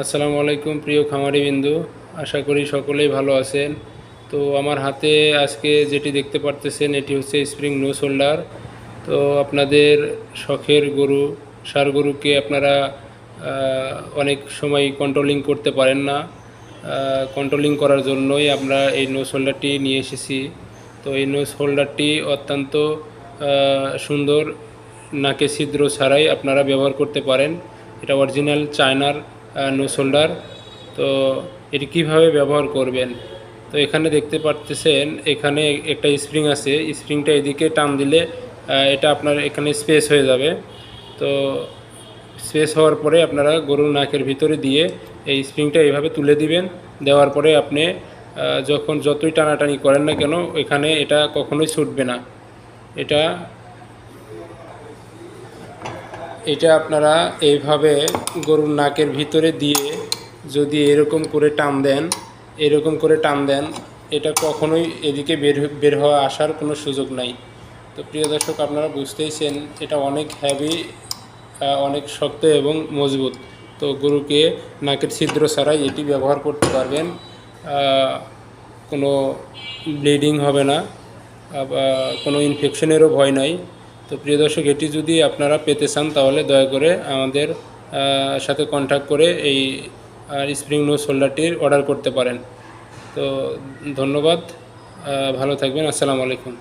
আসসালামু আলাইকুম, প্রিয় খামারি বিন্দু। আশা করি সকলেই ভালো আছেন। তো আমার হাতে আজকে যেটি দেখতে পারতেছেন, এটি হচ্ছে স্প্রিং নো শোল্ডার তো আপনাদের শখের গরু, সার গরুকে আপনারা অনেক সময় কন্ট্রোলিং করতে পারেন না। কন্ট্রোলিং করার জন্যই আমরা এই নো শোল্ডারটি নিয়ে এসেছি। তো এই নো শোল্ডারটি অত্যন্ত সুন্দর, নাকে ছিদ্র ছাড়াই আপনারা ব্যবহার করতে পারেন। এটা অরিজিনাল চায়নার নো শোল্ডার তো এটি কীভাবে ব্যবহার করবেন? তো এখানে দেখতে পারতেছেন, এখানে একটা স্প্রিং আছে স্প্রিংটা এদিকে টান দিলে এটা আপনার এখানে স্পেস হয়ে যাবে। তো স্পেস হওয়ার পরে আপনারা গরুর নাকের ভিতরে দিয়ে এই স্প্রিংটা এইভাবে তুলে দিবেন। দেওয়ার পরে আপনি যখন যতই টানাটানি করেন না কেন, এখানে এটা কখনোই ছুটবে না। এটা এটা আপনারা এইভাবে গরুর নাকের ভিতরে দিয়ে যদি এরকম করে টান দেন, এরকম করে টান দেন, এটা কখনোই এদিকে বের বের হওয়া আসার কোনো সুযোগ নাই। তো প্রিয় দর্শক, আপনারা বুঝতেইছেন এটা অনেক হ্যাভি অনেক শক্ত এবং মজবুত। তো গরুকে নাকের ছিদ্র ছাড়াই এটি ব্যবহার করতে পারবেন। কোনো ব্লিডিং হবে না কোনো ইনফেকশনেরও ভয় নাই। তো প্রিয় দর্শক, এটি যদি আপনারা পেতে চান, তাহলে দয়া করে আমাদের সাথে কন্ট্যাক্ট করে এই স্প্রিং নো শোল্ডারটির অর্ডার করতে পারেন। তো ধন্যবাদ ভালো থাকবেন, আসসালামু আলাইকুম।